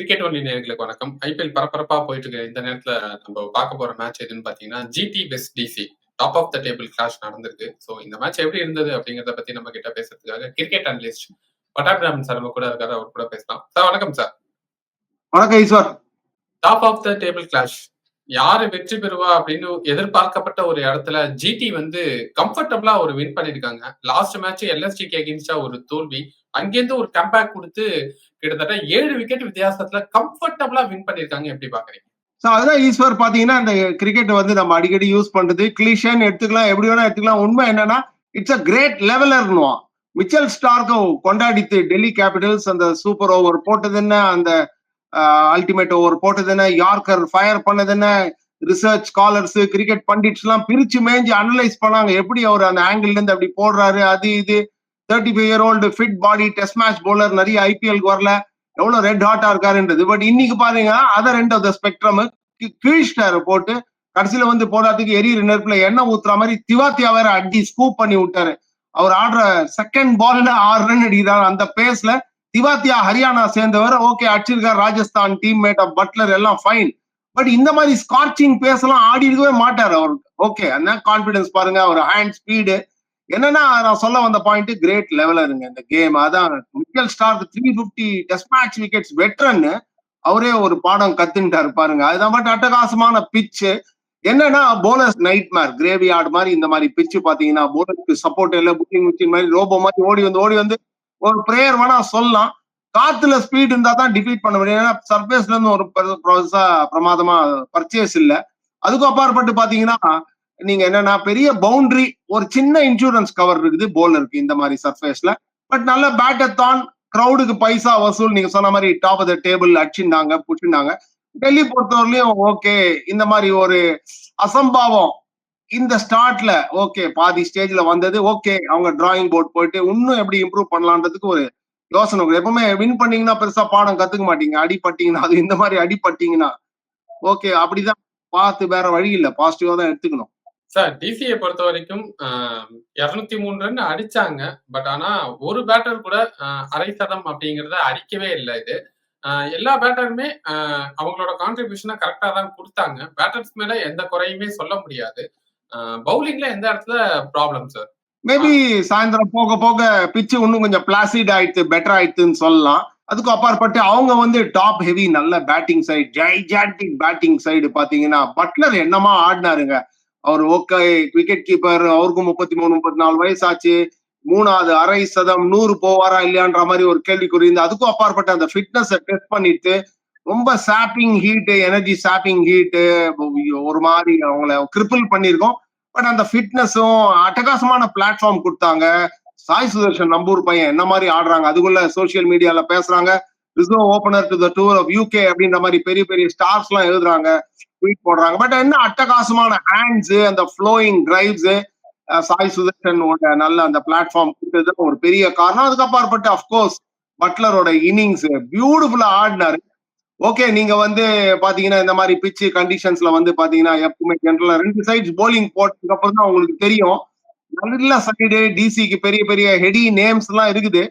Cricket only நேர்களுக்கு வணக்கம். IPL பரபரப்பா போயிட்டு இருக்க இந்த நேரத்துல நம்ம பார்க்க போற மேட்ச் எதுன்னு பாத்தீங்கன்னா GT west DC top of the table clash நடந்திருக்கு. ஸோ இந்த மேட்ச் எப்படி இருந்தது அப்படிங்கறத பத்தி நம்ம கிட்ட பேசுறதுக்காக கிரிக்கெட் அனலிஸ்ட் பட்டாபிராமன் சார் நம்ம கூட இருக்காரு. அவர் கூட பேசலாம். சார் வணக்கம் சார் வணக்கம் Eswar top of the table clash யாரு வெற்றி பெறுவா அப்படின்னு எதிர்பார்க்கப்பட்ட ஒரு இடத்துல ஜிடி வந்து கம்ஃபர்டபுளா ஒரு வின் பண்ணிருக்காங்க லாஸ்ட் மேட்ச் எல்எஸ்டிக்கு அகேன்ஸ்டா ஒரு தோல்வி. அங்கேருந்து ஒரு கம்பேக் கொடுத்து கிட்டத்தட்ட ஏழு விக்கெட் வித்தியாசத்துல கம்ஃபர்டபுளா வின் பண்ணிருக்காங்க எப்படி பாக்குறீங்க ஸோ அதுதான் ஈஸ்வர் பார்த்தீங்கன்னா இந்த கிரிக்கெட் வந்து நம்ம அடிக்கடி யூஸ் பண்றது. கிளிஷன் எடுத்துக்கலாம். எப்படி வேணா எடுத்துக்கலாம். உண்மை என்னன்னா இட்ஸ் அ கிரேட் லெவலர்னுவான் மிச்சல் ஸ்டார்க்கும் கொண்டாடித்து டெல்லி கேபிட்டல்ஸ் அந்த சூப்பர் ஓவர் போட்டது என்ன? அந்த அல்டிமேட் ஓவர் போட்டது என்ன யார்கர் ஃபயர் பண்ணது என்ன ரிசர்ச் ஸ்காலர்ஸ் கிரிக்கெட் பண்டிட்ஸ் எல்லாம் பிரிச்சு மேஞ்சு அனலைஸ் பண்ணாங்க. எப்படி அவர் அந்த ஆங்கிள் இருந்து அப்படி போடுறாரு அது இது. Thirty five year old fit body test match bowler நிறைய ஐபிஎல்க்கு வரல. எவ்வளவு ரெட் ஹாட்டா இருக்காருன்றது. பட் இன்னைக்கு பாருங்க அதர் ரெண்டு ஆஃப் த ஸ்பெக்ட்ரம் கீழ்ஸ்டார் போட்டு கடைசியில வந்து போடாததுக்கு எரியிற நெருப்புல எண்ணெய் ஊத்துற மாதிரி திவாத்தியா வேற அடி ஸ்கூப் பண்ணி விட்டாரு. அவர் ஆடுற செகண்ட் பால்ல ஆறு ரன் அடிக்கிறார். அந்த பேஸ்ல திவாத்தியா ஹரியானா சேர்ந்தவர். Okay அடிச்சிருக்கார். Rajasthan team made of Buttler எல்லாம் ஃபைன் பட் இந்த மாதிரி ஸ்கார்ச்சிங் பேசலாம் ஆடி இருக்கவே மாட்டார் அவருக்கு ஓகே அந்த கான்பிடன்ஸ் பாருங்க அவர் ஹேண்ட் ஸ்பீடு என்னன்னா நான் சொல்ல வந்த பாயிண்ட் கிரேட் லெவலருங்க இந்த கேம் அதான் Mitchell Starc three fifty test match wickets வெட்ரன்னு அவரே ஒரு பாடம் கத்துட்டாரு பாருங்க. அதுதான் பட் அட்டகாசமான பிச்சு என்னன்னா போனஸ் நைட் மேர் கிரேவி ஆடு மாதிரி இந்த மாதிரி பிச்சு பாத்தீங்கன்னா போனஸ்க்கு சப்போர்ட் இல்லை புக்கிங் மிஷின் மாதிரி ரோபோ மாதிரி ஓடி வந்து ஓடி வந்து ஒரு பிரேயர் வேணா சொல்லலாம். காத்துல ஸ்பீட் இருந்தா தான் டிஃபீட் பண்ண முடியும். ஏன்னா சர்ஃபேஸ்ல இருந்து ஒரு பெருசா பிரமாதமா பர்ச்சேஸ் இல்லை. அதுக்கும் அப்பாற்பட்டு பாத்தீங்கன்னா நீங்க என்னன்னா பெரிய பவுண்டரி ஒரு சின்ன இன்சூரன்ஸ் கவர் இருக்குது. போலருக்கு இந்த மாதிரி சர்ஃபேஸ்ல பட் நல்ல பேட்டத்தான் க்ரௌடுக்கு பைசா வசூல் நீங்க சொன்ன மாதிரி டாப் ஆஃப் த டேபிள் அடிச்சுட்டாங்க புட்டினாங்க டெல்லி பொறுத்தவரையிலையும் ஓகே இந்த மாதிரி ஒரு அசம்பாவம் இந்த ஸ்டார்ட்ல ஓகே பாதி ஸ்டேஜ்ல வந்தது ஓகே அவங்க டிராயிங் போர்ட் போயிட்டு இன்னும் எப்படி இம்ப்ரூவ் பண்ணலான்றதுக்கு ஒரு யோசனை எப்பவுமே வின் பண்ணீங்கன்னா பெருசா பாடம் கத்துக்க மாட்டீங்க. அடிப்பட்டீங்கன்னா அது இந்த மாதிரி அடிப்பட்டீங்கன்னா ஓகே அப்படிதான் பார்த்து வேற வழி இல்லை. பாசிட்டிவா தான் எடுத்துக்கணும். சார் டிசியை பொறுத்த வரைக்கும் இருநூத்தி மூணு ரன் அடிச்சாங்க. பட் ஆனா ஒரு பேட்டர் கூட அரை சதம் அப்படிங்கறத அடிக்கவே இல்லை இது. எல்லா பேட்டருமே அவங்களோட கான்ட்ரிபியூஷனை கரெக்டா தான் கொடுத்தாங்க. பேட்டர்ஸ் மேல எந்த குறையுமே சொல்ல முடியாது. பவுலிங்ல எந்த இடத்துல ப்ராப்ளம் சார் மேபி சாயந்தரம் போக போக பிச்சு இன்னும் கொஞ்சம் பிளாசிட் ஆயிடுச்சு பெட்டர் ஆயிடுச்சுன்னு சொல்லலாம். அதுக்கு அப்பாற்பட்டு அவங்க வந்து டாப் ஹெவி நல்ல batting side gigantic batting side பாத்தீங்கன்னா பட்லர் என்னமா ஆடினாருங்க. அவர் ஓகே விக்கெட் கீப்பர் அவருக்கும் முப்பத்தி மூணு முப்பத்தி நாலு வயசு ஆச்சு மூணாவது அரை சதம் நூறு போவாரா இல்லையான்ற மாதிரி ஒரு கேள்விக்குறி இருந்து அதுக்கும் அப்பாற்பட்ட அந்த ஃபிட்னஸ் டெஸ்ட் பண்ணிட்டு ரொம்ப chopping heat energy chopping heat ஒரு மாதிரி அவங்கள கிரிப்பிள் பண்ணியிருக்கோம். பட் அந்த ஃபிட்னஸும் அட்டகாசமான பிளாட்ஃபார்ம் கொடுத்தாங்க. சாய் சுதர்ஷன் நம்பூர் பையன் என்ன மாதிரி ஆடுறாங்க? அதுக்குள்ள சோசியல் மீடியால பேசுறாங்க. Reserve opener to the tour of UK அப்படின்ற மாதிரி பெரிய பெரிய ஸ்டார்ஸ் எல்லாம் எழுதுறாங்க. ட்வீட் போடுறாங்க. பட் என்ன அட்டகாசமான ஹேண்ட்ஸ் அந்த ஃப்ளோயிங் டிரைவ்ஸ் சாய் சுதர்ஷனோட நல்ல அந்த பிளாட்ஃபார்ம் கொடுத்தது ஒரு பெரிய காரணம். அதுக்கு அப்கோர்ஸ் பட்லரோட இன்னிங்ஸ் பியூட்டிஃபுல்லா ஆடினாரு. ஓகே நீங்க வந்து பாத்தீங்கன்னா இந்த மாதிரி பிச்சு கண்டிஷன்ஸ்ல வந்து பாத்தீங்கன்னா எப்பவுமே ஜென்ரலா ரெண்டு சைட்ஸ் போலிங் போட்டதுக்கு அப்புறம் தான் உங்களுக்கு தெரியும். நல்ல சைடு டிசிக்கு பெரிய பெரிய ஹெடி நேம்ஸ் எல்லாம் இருக்குது.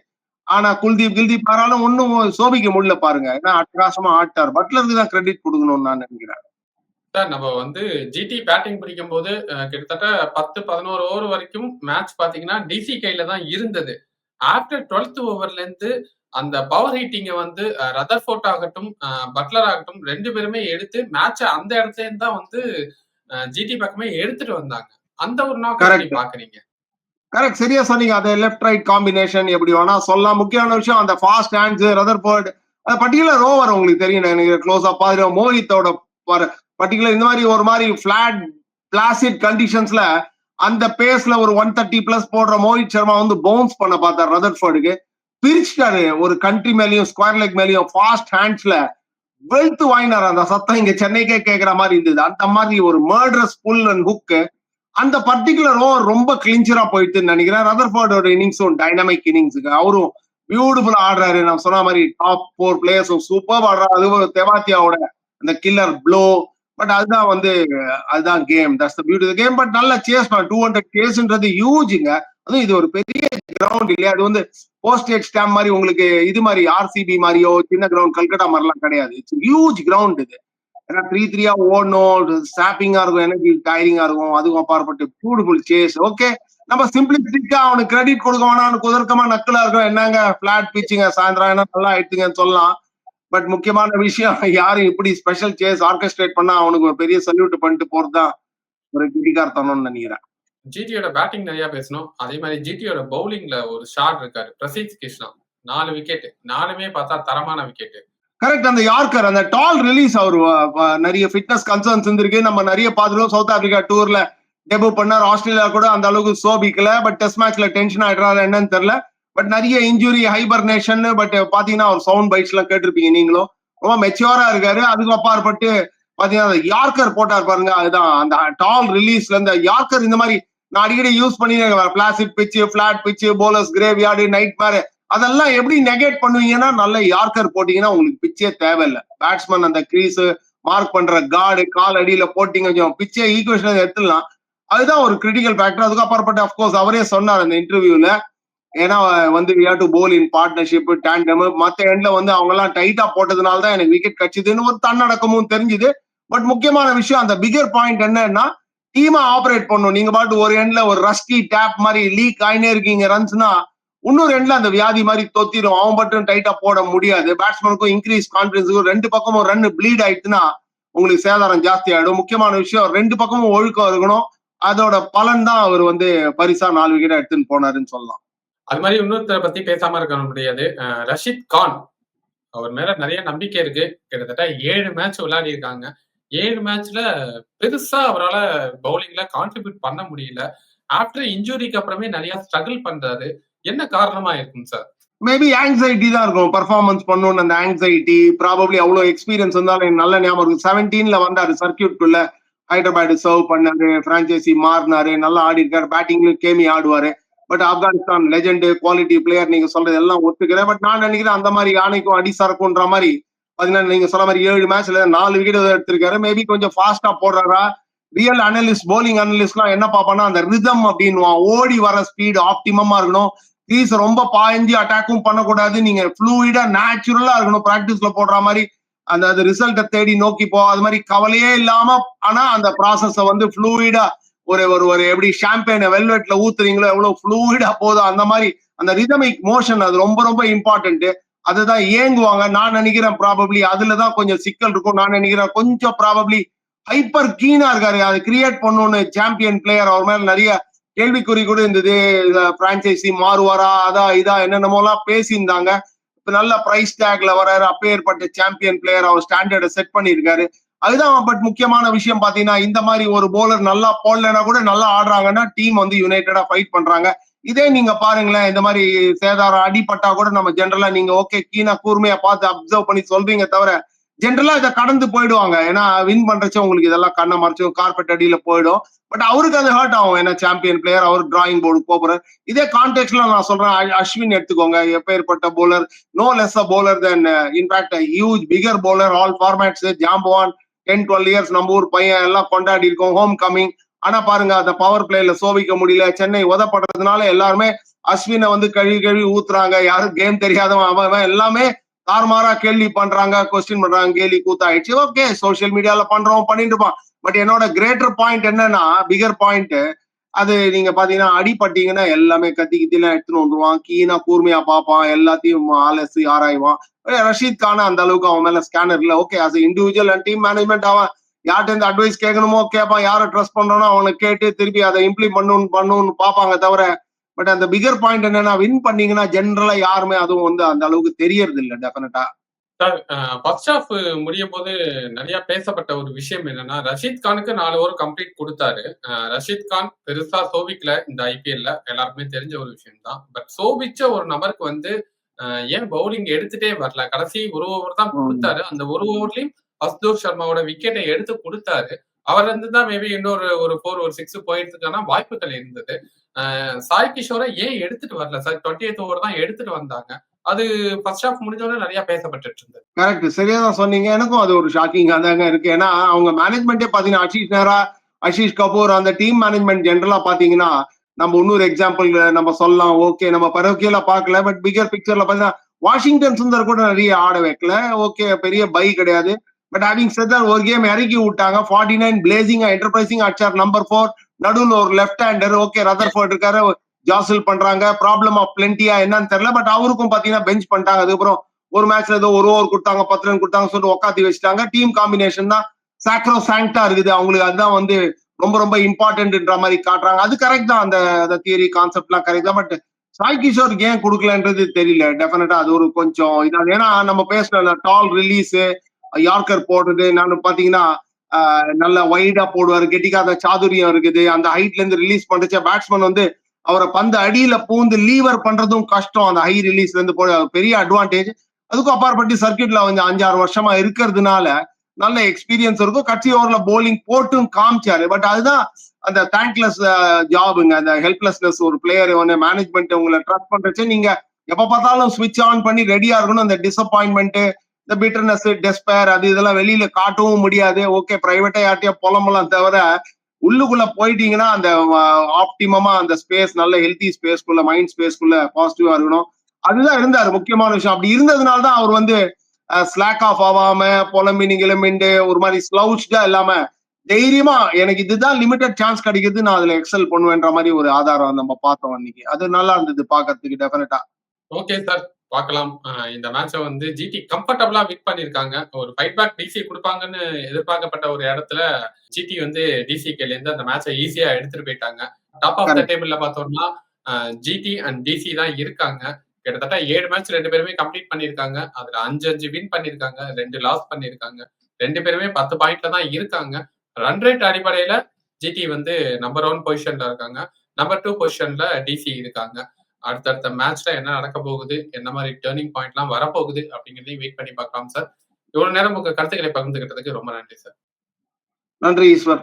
ஆனா குல்தீப் கில்தீப் ஆனாலும் ஒன்னும் சோபிக்க முடியல பாருங்க. ஏன்னா அட்டகாசமா ஆட்டார். பட்லருக்கு தான் கிரெடிட் கொடுக்கணும்னு நான் நினைக்கிறேன். சார் நம்ம வந்து ஜிடி பேட்டிங் பிடிக்கும் போது கிட்டத்தட்ட பத்து பதினோரு ஓவர் வரைக்கும் மேட்ச் பாத்தீங்கன்னா டிசி கையில தான் இருந்தது. ஆஃப்டர் டுவெல்த் ஓவர்ல இருந்து அந்த பவர் ஹீட்டிங்க வந்து ரதர் ஃபோர்ட் ஆகட்டும் பட்லர் ஆகட்டும் ரெண்டு பேருமே எடுத்து மேட்ச அந்த இடத்துல இருந்து தான் வந்து ஜிடி பக்கமே எடுத்துட்டு வந்தாங்க. அந்த ஒரு நாள் பாக்குறீங்க. கரெக்ட் சரியா சொன்னீங்க. அது லெஃப்ட் ரைட் காம்பினேஷன் எப்படி வேணா சொல்லலாம். முக்கியமான விஷயம் அந்த fast hands Rutherford particular over உங்களுக்கு தெரியும். எனக்கு க்ளோஸ் பாரு மோஹித்தோட பர்டிகுலர் இந்த மாதிரி ஒரு மாதிரி பிளாட் பிளாசிட் கண்டிஷன்ஸ்ல அந்த பேஸ்ல ஒரு ஒன் தேர்ட்டி பிளஸ் போடுற மோஹித் சர்மா வந்து பவுன்ஸ் பண்ண பார்த்தார் ரதர்ஃபோர்டுக்கு பிரிச்சுட்டாரு. ஒரு கண்ட்ரி மேலயும் ஸ்கொயர் லெக் மேலயும் ஃபாஸ்ட் ஹேண்ட்ஸ்ல வெல்த் வாங்கினார். அந்த சத்தம் இங்க சென்னைக்கே கேட்கிற மாதிரி இருந்தது. அந்த மாதிரி ஒரு மர்டரஸ் புல் அண்ட் ஹுக்கு அந்த பர்டிகுலர் ஓவர் ரொம்ப கிளிஞ்சரா போயிட்டுன்னு நினைக்கிறேன். ரதர்ஃபோர்டோட இன்னிங்ஸும் டைனமிக் இன்னிங்ஸுக்கு அவரும் பியூட்டிஃபுல்லா ஆடுறாரு. நான் சொன்ன மாதிரி டாப் ஃபோர் பிளேயர்ஸும் சூப்பர் ஆடுறாரு. அது தெவாத்தியாவோட அந்த கில்லர் ப்ளோ பட் அதுதான் வந்து அதுதான் game that's the beauty game but நல்ல சேஸ் டூ ஹண்ட்ரட் சேஸ்ன்றது யூஜுங்க அதுவும் இது ஒரு பெரிய கிரவுண்ட் இல்லையா? அது வந்து போஸ்டேட் ஸ்டாம்ப் மாதிரி உங்களுக்கு இது மாதிரி ஆர்சிபி மாதிரியோ சின்ன கிரவுண்ட் கல்கட்டா மாதிரிலாம் கிடையாது. இட்ஸ் ஹியூஜ் கிரவுண்ட் இது. ஏன்னா த்ரீ த்ரீயா ஓடணும் சாப்பிங்கா இருக்கும் எனர்ஜி டயரிங்கா இருக்கும் அதுவும் அப்பாற்பட்டு பியூட்டிஃபுல் சேஸ் ஓகே நம்ம சிம்பிளிஸ்டிக்கா அவனுக்கு கிரெடிட் கொடுக்க வேணாம் குதர்க்கமா நக்கலா இருக்கும் என்னங்க பிளாட் பிச்சுங்க சாயந்தரம் என்ன நல்லா ஆயிடுச்சுங்கன்னு சொல்லலாம். பட் முக்கியமான விஷயம் யாரும் இப்படி ஸ்பெஷல் சேஸ் ஆர்கஸ்ட்ரேட் பண்ணா அவனுக்கு ஒரு பெரிய சல்யூட் பண்ணிட்டு போறதுதான் ஒரு கிட்டிகார்த்தனம்னு நினைக்கிறேன். ஜிடியோட பேட்டிங் நிறைய பேசணும். அதே மாதிரி ஜிடியோட பவுலிங்ல ஒரு ஷாட் இருக்காரு. பிரசீத் கிருஷ்ணா நாலு விக்கெட் நாலுமே பார்த்தா தரமான விக்கெட் கரெக்ட் அந்த யார்கர் அந்த டால் ரிலீஸ் அவர் நிறைய ஃபிட்னஸ் கன்சர்ன்ஸ் இருந்திருக்கு. நம்ம நிறைய பார்த்துருக்கோம். சவுத் ஆப்பிரிக்கா டூர்ல டெபு பண்ணார். ஆஸ்திரேலியா கூட அந்த அளவுக்கு சோபிக்கல. பட் டெஸ்ட் மேட்ச்ல டென்ஷன் ஆயிடுறாரு என்னன்னு தெரியல. பட் நிறைய இன்ஜுரி ஹைபர்னேஷன் பட் பாத்தீங்கன்னா அவர் சவுண்ட் பைட்ஸ் எல்லாம் கேட்டிருப்பீங்க நீங்களும். ரொம்ப மெச்சூரா இருக்காரு. அதுக்கு அப்பாற்பட்டு பாத்தீங்கன்னா யார்கர் போட்டார் பாருங்க. அதுதான் அந்த டால் ரிலீஸ்ல இந்த யார்கர் இந்த மாதிரி நான் அடிக்கடி யூஸ் பண்ணி plastic pitch flat pitch bowlers graveyard nightmare அதெல்லாம் எப்படி நெகேட் பண்ணுவீங்கன்னா நல்ல யார்கர் போட்டீங்கன்னா உங்களுக்கு பிச்சே தேவையில்லை. பேட்ஸ்மேன் அந்த கிரீஸ் மார்க் பண்ற கார்டு கால் அடியில போட்டிங்க கொஞ்சம் பிச்சே ஈக்குவேஷன் எடுத்துடலாம். அதுதான் ஒரு கிரிட்டிக்கல் ஃபேக்டர் அதுக்கு அப்பாற்பட்டு அப்கோர்ஸ் அவரே சொன்னார் அந்த இன்டர்வியூல ஏன்னா வந்து we two bowl in partnership tandem மற்ற எண்ட்ல வந்து அவங்க எல்லாம் டைட்டா போட்டதுனால தான் எனக்கு விக்கெட் கட்சிதுன்னு ஒரு தன்னடக்கமும் தெரிஞ்சுது. பட் முக்கியமான விஷயம் அந்த பிகர் பாயிண்ட் என்னன்னா டீமா ஆபரேட் பண்ணும். நீங்க பாட்டு ஒரு எண்ட்ல ஒரு ரஸ்கி டேப் மாதிரி லீக் ஆயினே இருக்கீங்க ரன்ஸ்னா இன்னொரு எண்ட்ல அந்த வியாதி மாதிரி தொத்திரும். அவன் மட்டும் டைட்டா போட முடியாது. பேட்ஸ்மேனுக்கும் இன்க்ரீஸ் கான்பிடன்ஸுக்கும் ரெண்டு பக்கமும் ரன் ப்ளீட் ஆயிடுச்சுன்னா உங்களுக்கு சேதாரம் ஜாஸ்தி ஆயிடும். முக்கியமான விஷயம் ரெண்டு பக்கமும் ஒழுக்கம் இருக்கணும். அதோட பலன் தான் அவர் வந்து பரிசா நாலு விக்கெட் எடுத்துன்னு போனாருன்னு சொல்லலாம். அது மாதிரி இன்னொருத்தரை பத்தி பேசாம இருக்க முடியாது. ரஷித் கான். அவர் மேல நிறைய நம்பிக்கை இருக்கு. கிட்டத்தட்ட ஏழு மேட்ச் விளையாடி இருக்காங்க ஏழு மேட்ச்ல பெருசா அவரால் பவுலிங்ல கான்ட்ரிபியூட் பண்ண முடியல. ஆஃப்டர் இன்ஜுரிக்கு அப்புறமே நிறைய ஸ்ட்ரகிள் பண்றாரு. என்ன காரணமா இருக்கும் சார் மேபி ஆங்ஸைட்டி தான் இருக்கும். பர்ஃபார்மன்ஸ் பண்ணணும் அந்த ஆங்ஸைட்டி ப்ராபப்ளி அவ்வளோ எக்ஸ்பீரியன்ஸ் இருந்தாலும் எனக்கு நல்ல ஞாபகம் இருக்கும் செவன்டீன்ல வந்தாரு சர்க்கியூட்குள்ள ஹைதராபாத் சர்வ் பண்ணாரு பிரான்ச்சைசி மாறினாரு நல்லா ஆடி இருக்காரு பேட்டிங்லயும் கேமி ஆடுவாரு. But Afghanistan legend quality player நீங்க சொல்றது எல்லாம் ஒத்துக்கிறேன் பட் நான் நினைக்கிறேன் அந்த மாதிரி யானைக்கும் அடி சரக்குன்ற மாதிரி பாத்தீங்கன்னா நீங்க சொன்ன மாதிரி ஏழு மேட்ச்ல நாலு விக்கெட் எடுத்திருக்காரு. மேபி கொஞ்சம் ஃபாஸ்டா போடுறாரா? ரியல் அனலிஸ்ட் போலிங் அனலிஸ்ட்லாம் என்ன பார்ப்பானா அந்த ரிதம் அப்படின்னு ஓடி வர ஸ்பீடு ஆப்டிமமா இருக்கணும். கிரீஸ் ரொம்ப பாய்ந்தி அட்டாக்கும் பண்ணக்கூடாது. நீங்க ஃப்ளூயிடா நேச்சுரலா இருக்கணும். பிராக்டிஸ்ல போடுற மாதிரி அந்த அது ரிசல்ட்டை தேடி நோக்கி போ. அது மாதிரி கவலையே இல்லாம ஆனா அந்த ப்ராசஸ வந்து ஃப்ளூயிடா ஒரு ஒரு ஒரு எப்படி ஷாம்பெயினை வெல்வெட்ல ஊத்துறீங்களோ எவ்வளவு ஃப்ளூயிடா போதும் அந்த மாதிரி அந்த ரிதமிக் மோஷன் அது ரொம்ப ரொம்ப இம்பார்ட்டன்ட் அதுதான் ஏங்குவாங்க. நான் நினைக்கிறேன் ப்ராபப்ளி அதுலதான் கொஞ்சம் சிக்கல் இருக்கும். நான் நினைக்கிறேன் கொஞ்சம் ப்ராபப்ளி ஹைப்பர் கீனா இருக்காரு. அது கிரியேட் பண்ணணும்னு சாம்பியன் பிளேயர் அவர் மேல நிறைய கேள்விக்குறி கூட இருந்தது. பிரான்சைசி மாறுவாரா அதா இதா என்னென்னமோ எல்லாம் பேசியிருந்தாங்க. இப்ப நல்ல பிரைஸ் டேக்ல வராரு. அப்பேற்பட்ட சாம்பியன் பிளேயர் அவர் ஸ்டாண்டர்டை செட் பண்ணியிருக்காரு. அதுதான் பட் முக்கியமான விஷயம் பாத்தீங்கன்னா இந்த மாதிரி ஒரு போலர் நல்லா போடலன்னா கூட நல்லா ஆடுறாங்கன்னா டீம் வந்து யுனைடெடா ஃபைட் பண்றாங்க. இதே நீங்க பாருங்களேன் இந்த மாதிரி சேதாரம் அடிப்பட்டா கூட நம்ம ஜென்ரலா நீங்க ஓகே கீனா கூர்மையா பார்த்து அப்சர்வ் பண்ணி சொல்றீங்க தவிர ஜென்ரலா இதை கடந்து போயிடுவாங்க. ஏன்னா வின் பண்றச்சோ உங்களுக்கு இதெல்லாம் கண்ணை மறைச்சும் கார்பெட் அடியில போயிடும். பட் அவருக்கு அது ஹர்ட் ஆகும். ஏன்னா சாம்பியன் பிளேயர் அவர் டிராயிங் போர்டு போறாரு. இதே கான்டெக்ட்ல நான் சொல்றேன் அஸ்வின் எடுத்துக்கோங்க. எப்பேற்பட்ட bowler no less a bowler than in fact huge figure bowler all formats Jambavan ten twelve years நம்ம ஊர் பையன் எல்லாம் கொண்டாடி இருக்கோம். ஹோம் கமிங் ஆனா பாருங்க அந்த பவர் பிளேல சோபிக்க முடியல. சென்னை உதப்படுறதுனால எல்லாருமே அஸ்வினை வந்து கழுவி கழுவி ஊத்துறாங்க. யாரும் கேம் தெரியாதவன் அவன் எல்லாமே தார்மாரா கேள்வி பண்றாங்க கொஸ்டின் பண்றாங்க கேலி கூத்தாயிடுச்சு. ஓகே சோசியல் மீடியால பண்றோம் பண்ணிட்டு இருப்பான். பட் என்னோட கிரேட்டர் பாயிண்ட் என்னன்னா பிகர் பாயிண்ட் அது நீங்க பாத்தீங்கன்னா அடிப்பட்டீங்கன்னா எல்லாமே கத்தி கித்திலாம் எடுத்துன்னு வந்துருவான். கீனா கூர்மையா பார்ப்பான். எல்லாத்தையும் அலசி ஆராய்வான். ரஷீத் கான அந்த அளவுக்கு அவன் மேல ஸ்கேனர் இல்ல. Okay as individual and team management அவன் யார்கிட்ட இருந்து அட்வைஸ் கேட்கணுமோ கேட்பான் யாரை ட்ரஸ்ட் பண்றோனோ அவனை கேட்டு திருப்பி அதை இம்ப்ளிமெண்ட் பண்ணணும் பண்ணணும்னு பார்ப்பாங்க தவிர பட் அந்த பிகர் பாயிண்ட் என்னன்னா வின் பண்ணீங்கன்னா ஜென்ரலா யாருமே அதுவும் வந்து அந்த அளவுக்கு தெரியறது இல்ல டெஃபினட்டா சார் ஃபர்ஸ்ட் ஆஃப் முடியும் போது நிறைய பேசப்பட்ட ஒரு விஷயம் என்னன்னா ரஷீத் கானுக்கு நாலு ஓவர் கம்ப்ளீட் கொடுத்தாரு. ரஷீத் கான் பெருசா சோபிக்கல இந்த ஐபிஎல்ல எல்லாருக்குமே தெரிஞ்ச ஒரு விஷயம் தான் பட் சோபிச்ச ஒரு நபருக்கு வந்து ஏன் பவுலிங் எடுத்துட்டே வரல? கடைசி ஒரு ஓவர் தான் கொடுத்தாரு. அந்த ஒரு ஓவர்லயும் அஸ்தூர் சர்மாவோட விக்கெட்டை எடுத்து கொடுத்தாரு. அவர் இருந்து தான் மேபி இன்னொரு ஒரு ஃபோர் ஒரு சிக்ஸ் போயிடுறதுக்கான வாய்ப்புகள் இருந்தது. சாய் கிஷோரை ஏன் எடுத்துட்டு வரல? சார் டுவெண்ட்டி எய்த் ஓவர் தான் எடுத்துட்டு வந்தாங்க. அது ஃபர்ஸ்ட் ஹாஃப் முடிஞ்சோடனே நிறைய பேசப்பட்டு இருந்தது. கரெக்ட் சரியா தான் சொன்னீங்க. எனக்கும் அது ஒரு ஷாக்கிங் தாங்க இருக்கு. ஏன்னா அவங்க மேனேஜ்மெண்ட்டே பாத்தீங்கன்னா அஷிஷ் நேரா அஷிஷ் கபூர் அந்த டீம் மேனேஜ்மெண்ட் ஜென்ரலா பாத்தீங்கன்னா நம்ம இன்னொரு எக்ஸாம்பிள் நம்ம சொல்லலாம். ஓகே நம்ம பரோக்கியல பார்க்கல. பட் பிகர் பிக்சர்ல பார்த்தீங்கன்னா வாஷிங்டன் சுந்தர் கூட நிறைய ஆட வைக்கல. ஓகே பெரிய பை கிடையாது. பட் ஹேவிங் செட் ஒரு கேம் இறக்கி விட்டாங்க. ஃபார்ட்டி நைன் பிளேசிங் என்டர்பிரைசிங் அடிச்சார் நம்பர் ஃபோர் நடுவில் ஒரு லெஃப்ட் ஹேண்டர் ஓகே ரதர்ஃபோர்ட் இருக்காரு. ஜாசல் பண்றாங்க. ப்ராப்ளம் ஆஃப் பிளென்டியா என்னன்னு தெரியல. பட் அவருக்கும் பாத்தீங்கன்னா பெஞ்ச் பண்ணிட்டாங்க. அதுக்கப்புறம் ஒரு மேட்ச்ல ஏதோ ஒரு ஓவர் கொடுத்தாங்க பத்து ரன் கொடுத்தாங்க சொல்லிட்டு உக்காத்தி வச்சுட்டாங்க. டீம் காம்பினேஷன் தான் சாக்ரோ சாங்டா இருக்குது. அவங்களுக்கு அதுதான் வந்து ரொம்ப ரொம்ப இம்பார்ட்டன்ட்ன்ற மாதிரி காட்டுறாங்க. அது கரெக்ட் தான். அந்த தியரி கான்செப்ட்லாம் கரெக்ட் தான். பட் சாய் கிஷோர் ஏன் கொடுக்கலன்றது தெரியல. டெஃபினட்டா அது ஒரு கொஞ்சம் இதாக ஏன்னா நம்ம பேசல டால் ரிலீஸ் யார்கர் போடுறது நான் பாத்தீங்கன்னா நல்ல வைடா போடுவாரு கெட்டிக்காத சாதுரியம் இருக்குது. அந்த ஹைட்ல இருந்து ரிலீஸ் பண்றச்ச பேட்ஸ்மேன் வந்து அவரை பந்து அடியில பூந்து லீவர் பண்றதும் கஷ்டம். அந்த ஹை ரிலீஸ்ல இருந்து போட பெரிய அட்வான்டேஜ் அதுக்கும் அப்பாற்பட்டு சர்க்கியூட்ல வந்து அஞ்சாறு வருஷமா இருக்கிறதுனால நல்ல எக்ஸ்பீரியன்ஸ் இருக்கும். கட்சி ஓவர்ல போலிங் போட்டும் காமிச்சாரு. பட் அதுதான் அந்த தேங்க்லெஸ் ஜாபுங்க அந்த ஹெல்ப்லெஸ்னஸ் ஒரு பிளேயர் வந்து மேனேஜ்மெண்ட் உங்களை ட்ரஸ்ட் பண்றச்சு நீங்க எப்ப பார்த்தாலும் சுவிட்ச் ஆன் பண்ணி ரெடியா இருக்கணும். அந்த டிசப்பாயின்மெண்ட் இந்த பிட்டர்னஸ் டெஸ்பயர் அது இதெல்லாம் வெளியில காட்டவும் முடியாது. ஓகே பிரைவேட்டா யார்ட்டையும் புலம்பலாம் தவிர உள்ளுக்குள்ள போயிட்டீங்கன்னா அந்த ஆப்டிமமா அந்த ஸ்பேஸ் நல்ல ஹெல்த்தி ஸ்பேஸ்க்குள்ள மைண்ட் ஸ்பேஸ்க்குள்ள பாசிட்டிவா இருக்கணும். அதுதான் இருந்தாரு முக்கியமான விஷயம். அப்படி இருந்ததுனால தான் அவர் வந்து ஸ்லாக் ஆஃப் ஆகாம புலம்பினி கிளம்பிண்டு ஒரு மாதிரி ஸ்லவுஸ்டா இல்லாம தைரியமா எனக்கு இதுதான் லிமிடெட் சான்ஸ் கிடைக்குது நான் அதுல எக்ஸல் பண்ணுவேன்ற மாதிரி ஒரு ஆதாரம் நம்ம பார்த்தோம் அன்னைக்கு. அது நல்லா இருந்தது பாக்குறதுக்கு டெஃபினட்டா ஓகே சார் பார்க்கலாம். இந்த மேட்சை வந்து ஜிடி கம்ஃபர்டபுளா வின் பண்ணிருக்காங்க. ஒரு ஃபைட் பேக் டிசி கொடுப்பாங்கன்னு எதிர்பார்க்கப்பட்ட ஒரு இடத்துல ஜிடி வந்து டிசிகேல இருந்து அந்த மேட்சை ஈஸியா எடுத்துட்டு போயிட்டாங்க. Top of the. டேபிள்ல பார்த்தோம்னா ஜிடி அண்ட் டிசி தான் இருக்காங்க. கிட்டத்தட்ட ஏழு மேட்ச் ரெண்டு பேருமே கம்ப்ளீட் பண்ணிருக்காங்க. அதுல அஞ்சு அஞ்சு வின் பண்ணிருக்காங்க. ரெண்டு லாஸ் பண்ணிருக்காங்க. ரெண்டு பேருமே பத்து பாயிண்ட்ல தான் இருக்காங்க. ரன் ரேட் அடிப்படையில ஜிடி வந்து நம்பர் ஒன் பொசிஷன்ல இருக்காங்க. நம்பர் டூ பொசிஷன்ல டிசி இருக்காங்க. அடுத்தடுத்த மேட்ச்ல என்ன நடக்க போகுது என்ன மாதிரி டேர்னிங் பாயிண்ட்லாம் வரப்போகுது அப்படிங்கிறதையும் வெயிட் பண்ணி பார்க்கலாம் சார் இவ்வளவு நேரம் உங்க கருத்துக்களை பகிர்ந்துகிட்டதுக்கு ரொம்ப நன்றி சார் நன்றி ஈஸ்வர்.